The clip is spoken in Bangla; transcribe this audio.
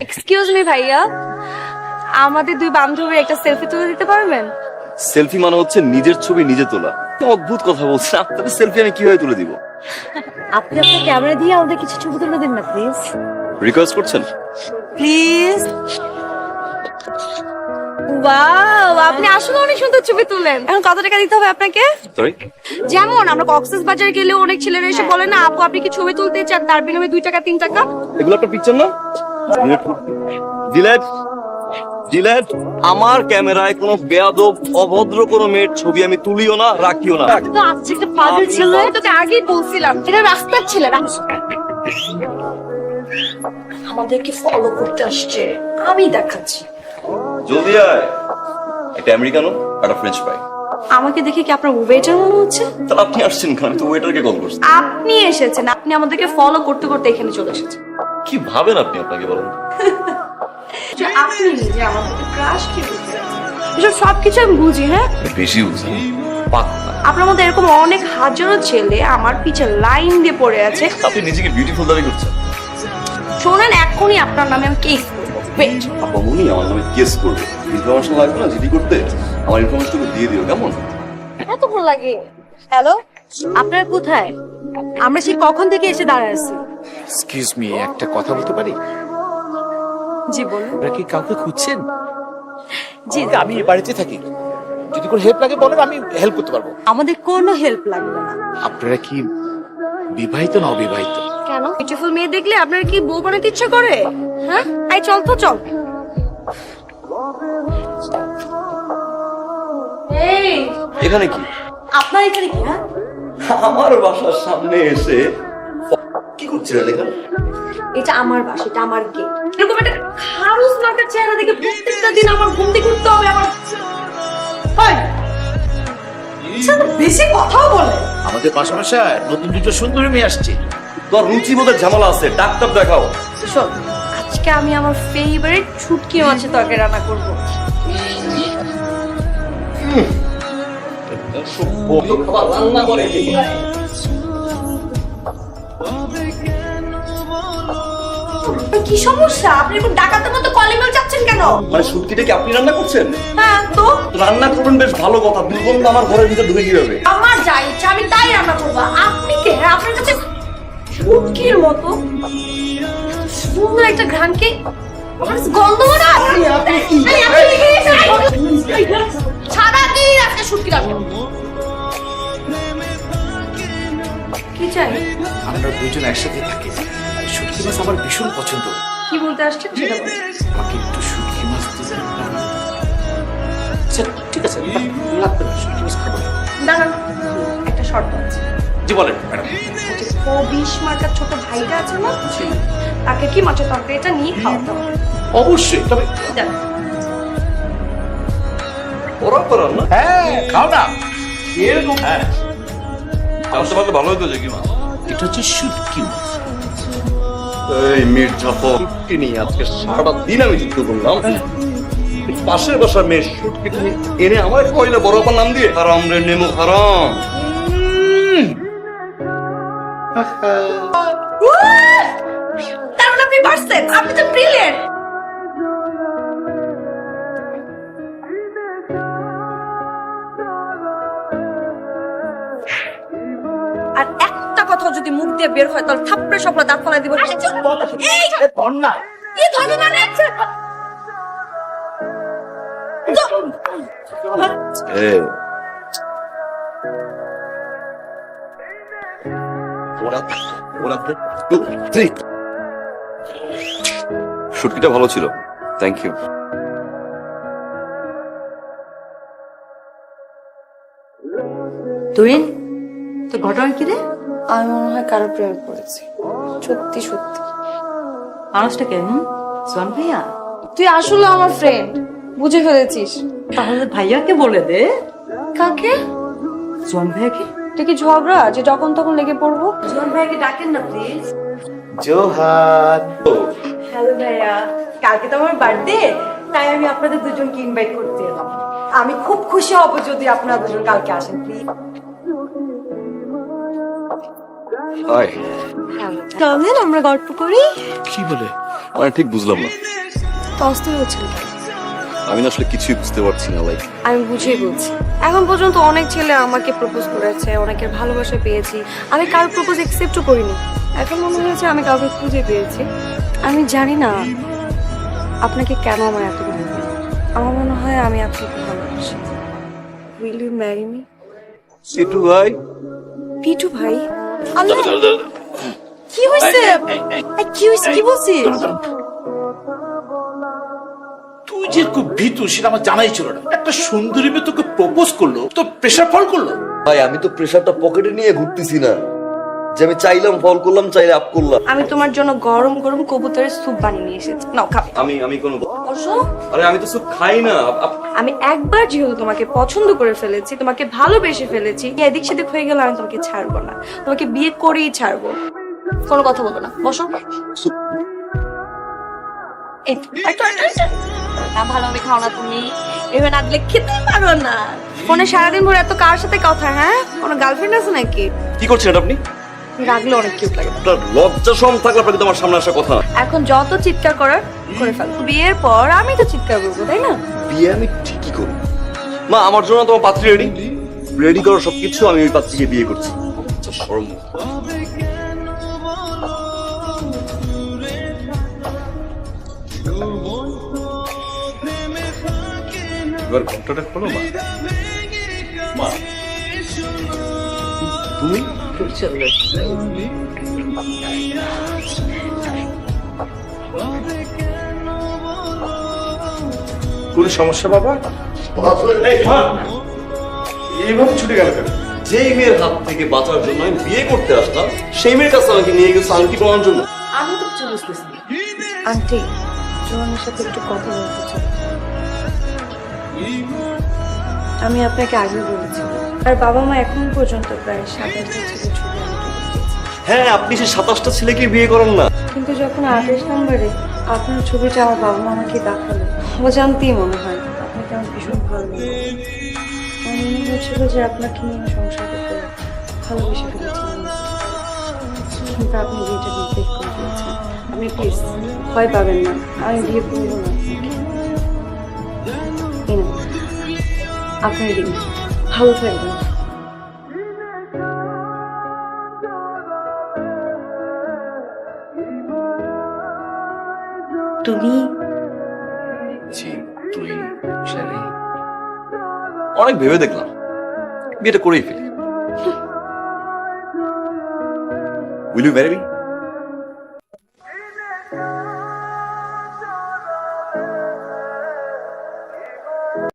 এক্সকিউজ মি ভাইয়া। আমাদের দুই বান্ধবীর একটা সেলফি তুলে দিতে পারবেন? সেলফি মানে হচ্ছে নিজের ছবি নিজে তোলা। অদ্ভুত কথা বলছেন। আপনাদের সেলফি আমি কীভাবে তুলে দিব? আপনি আপনার ক্যামেরা দিয়ে আমাদের কিছু ছবি তুলে দিন না প্লিজ রিকোয়েস্ট করছেন? প্লিজ ওয়াও আপনি আসলে অনেক সুন্দর ছবি তুলেন। এখন কত টাকা দিতে হবে আপনাকে? সরি যেমন আমরা কক্সেস বাজার গেলে অনেক ছেলেরা এসে বলে না আপু আপনি কি ছবি তুলতে চান? তার বিনিময়ে দুই টাকা তিন টাকা। এগুলো আপনার পিকচার না? ডিলেট আমার ক্যামেরায় কোনো বেয়াদব অভদ্র কোনো মেয়ের ছবি আমি তুলিও না রাখিও না। তো আজকে একটা পাগল ছিল? তোকে আগেই বলছিলাম এটা রাস্তার ছেলে আমাদেরকে ফলো করতে আসছে আমি দেখাচ্ছি। জলদি আয় একটা আমেরিকানো একটা ফ্রেঞ্চ ফ্রাই আমাকে দেখে কি আপনার ওয়েটার মনে হচ্ছে? তাহলে আপনি আসছেন কেন? আমি তো ওয়েটারকে কল করছি। আপনি এসেছেন আপনি আমাদেরকে ফলো করতে করতে এখানে চলে এসেছেন। কি ভাবেন আপনি আপনাকে বলেন আপনি নিজে আমাদেরকে ক্রাশ কি এসব সবকিছু আমি বুঝি হ্যাঁ? বেশি বুঝেন পাক আপনার মধ্যে এরকম অনেক হাজারো ছেলে আমার পিছে লাইন দিয়ে পড়ে আছে। আপনি নিজেকে বিউটিফুল দাবি করছেন। শোনেন এখনই আপনার নামে আমি কেস করব। ওয়েট আপা মনি আমার নামে কেস করবে। ইনফরমেশন লাগবে না জিডি করতে আমার ইনফরমেশনটুকু দিয়ে দিও কেমন? এত লাগে। হ্যালো আপনারা কোথায়? আমরা সেই কখন থেকে এসে দাঁড়ায় আছি। এক্সকিউজ মি একটা কথা বলতে পারি? জি বলুন। আপনারা কি কাউকে খুঁজছেন? জি আমি এই বাড়িতে থাকি। যদি কোনো হেল্প লাগে বলেন আমি হেল্প করতে পারব। আমাদের কোনো হেল্প লাগবে না। আপনারা কি বিবাহিত না অবিবাহিত? কেন? বিউটিফুল মেয়ে দেখলে আপনার কি বউ বানাতে ইচ্ছে করে? হ্যাঁ? আই চল তো চল। এই এখানে কি? আপনার এখানে কি হ্যাঁ? আমার বাসার সামনে এসে কি করছিলেন এটা আমার বাসা এটা আমার গেট এরকম একটা খারুস মার্কার চেহারা দেখে প্রত্যেকটা দিন আমার ঘুম থেকে উঠতে হবে আমার বেশি কথাও বলে। আমাদের পাশাপাশি নতুন দুটো সুন্দরী মেয়ে আসছে। তোর রুচি বোধের ঝামেলা আছে ডাক্তার দেখাও। শোন আজকে আমি আমার ফেভারিট ছুটকি মাছের তরকারি রান্না করব। রান্না করে। কি সমস্যা? আপনি এখন ডাকাতের মতো কলিং বেল চাচ্ছেন কেন? মানে শুটকিটা কি আপনি রান্না করছেন? হ্যাঁ তো? রান্না করবেন বেশ ভালো কথা। দুর্গন্ধ আমার ঘরের ভিতরে ঢুকে কীভাবে আমার যা ইচ্ছা আমি তাই রান্না করব। আপনি কে? আপনার কাছে ছুটকির মতো সুন্দর একটা ঘ্রাণকে? গন্ধ এই, আপনি কি সারাদিন আজকে শুটকি রান্না কি চাই? আমরা দুজন একসাথে থাকি। শুটকি মাছ আমার ভীষণ পছন্দ। কি বলতে আসছেন সেটা বলুন। আমাকে একটু শুটকি মাছ দিবেন আচ্ছা ঠিক আছে লাগবে না শুটকি মাছ খাব দাঁড়ান একটা শর্ত আছে। জি বলেন ম্যাডাম। বিশ মার্কার ছোট ভাইটা আছে না? তাকে কি মাছের তরকারিটা নিয়ে খাওয়াতে অবশ্যই তবে ওরা করার না হ্যাঁ খাও না। এরকম হ্যাঁ। ভালো হতো যে কি মা এটা হচ্ছে শুটকি মাছ। এই মির্জাফর শুটকি নিয়ে আজকে সারাটা দিন আমি যুদ্ধ করলাম। পাশের বাসার মেয়ে শুটকি তুমি এনে আমার কইলে বড় আপার নাম দিয়ে। হারাম মানে আপনি তো ব্রিলিয়েন্ট যদি মুখ দিয়ে বের হয় তাহলে থাপ্পড়ে সবলা দাঁত ফলাই দিব। এই কন্যা কি ধরে মানে শুটকিটা ভালো ছিল। থ্যাংক ইউ তুই তো ঘটনা কি রে? আমি মনে হয় কারও প্রেমে পড়েছি। সত্যি সত্যি। মানুষটা কে হুম সোয়ান ভাইয়া? তুই আসলে আমার ফ্রেন্ড বুঝে ফেলেছিস। তাহলে ভাইয়াকে বলে দে। কাকে? সোয়ান ভাইয়াকে? এটা কি ঝগড়া? যে যখন তখন লেগে পড়ব? সোয়ান ভাইয়াকে ডাকেন না প্লিজ জোহার। হ্যালো ভাইয়া কালকে তো আমার বার্থডে তাই আমি আপনাদের দুজনকে ইনভাইট করতে এলাম। আমি খুব খুশি হব যদি আপনারা দুজন কালকে আসেন প্লিজ চলেন আমরা গল্প করি। কি বলে? মানে ঠিক বুঝলাম না। তো অস্থির হচ্ছিল আমি না আসলে কিছুই বুঝতে পারছি না লাইক আমি বুঝিয়ে বলছি। এখন পর্যন্ত অনেক ছেলে আমাকে প্রপোজ করেছে অনেকের ভালোবাসা পেয়েছি। আমি কারোর প্রপোজ একসেপ্টও করিনি। এখন মনে হয়েছে আমি কাউকে খুঁজে পেয়েছি। আমি জানি না আপনাকে কেন আমার এত আমার মনে হয় আমি আপনাকে ভালোবাসি। Will you marry me Situ ভাই। পিটু ভাই? আল্লাহ! কি এই, কি হয়েছে কি বলছিস? তুই যে খুব ভীতু সেটা আমার জানাই ছিল না। একটা সুন্দরী মেয়ে তোকে প্রপোজ করল তো প্রেশার ফল করল। ভাই আমি তো প্রেশারটা পকেটে নিয়ে ঘুরতেছি না। যে আমি চাইলাম ফল করলাম চাইলে আপ করলাম। আমি তোমার জন্য গরম গরম কবুতরের স্যুপ বানিয়ে নিয়ে এসেছি। নাও খাও। আমি আমি কোনো আরে আমি তো সব খাই না। আমি একবার যেহেতু তোমাকে পছন্দ করে ফেলেছি তোমাকে ভালোবেসে ফেলেছি এদিক সেদিক হয়ে গেলে আমি তোমাকে ছাড়বো না। তোমাকে বিয়ে করেই ছাড়বো। কোনো কথা বলব না। বসো। না ভালোভাবে খাও না তুমি। এভাবে না দিলে খেতে পারো না। ফোনে সারাদিন ভরে এত কার সাথে কথা হ্যাঁ? কোনো গার্লফ্রেন্ড আছে নাকি? কি করছেন আপনি? রাগলে অনেক কিউট লাগে। আপনার লজ্জা সম থাকলে আপনাকে তোমার সামনে আসার কথা। এখন যত চিৎকার করার করে ফেল। বিয়ের পর আমি তো চিৎকার করব তাই না? বিয়ে আমি ঠিকই করব মা আমার জন্য তোমার পাত্রী রেডি রেডি করো সবকিছু আমি ওই পাত্রীকে বিয়ে করছি। শরম। এবার ঘন্টাটা খোলো মা। মা তুমি কোন সমস্যা বাবা? এই, এইভাবে ছুটে গেল কেন? যেই মেয়ের হাত থেকে বাঁচার জন্য আমি বিয়ে করতে আসলাম সেই মেয়ের কাছে আমাকে নিয়ে গেছে আংটি পড়ানোর জন্য। আমি তো কিছু বুঝতেছি। আন্টি জোয়ানের সাথে একটু কথা বলতে চাই। আমি আপনাকে আগে বলেছিলাম আর বাবা মা এখন পর্যন্ত প্রায় সাতাশটা ছেলে ছবি হ্যাঁ আপনি সে সাতাশটা ছেলেকে বিয়ে করেন না। কিন্তু যখন আঠাশ নম্বরে আপনার ছবিটা আমার বাবা মা আমাকে দেখাল অজান্তেই মনে হয় আপনাকে আমার ভীষণ ভালো আমার মনে হচ্ছিল যে আপনাকে নিয়ে সংসার করতে ভালোবেসে ফেলেছিলাম কিন্তু আপনি বিয়েটা রিজেক্ট করে দিয়েছেন আপনি প্লিজ ভয় পাবেন না আমি বিয়ে করব না আপনার দিন। ভালো থাকবেন তুমি জি তুই শালি অনেক ভেবে দেখলাম বিয়েটা করেই ফেলি উইল ইউ ম্যারি মি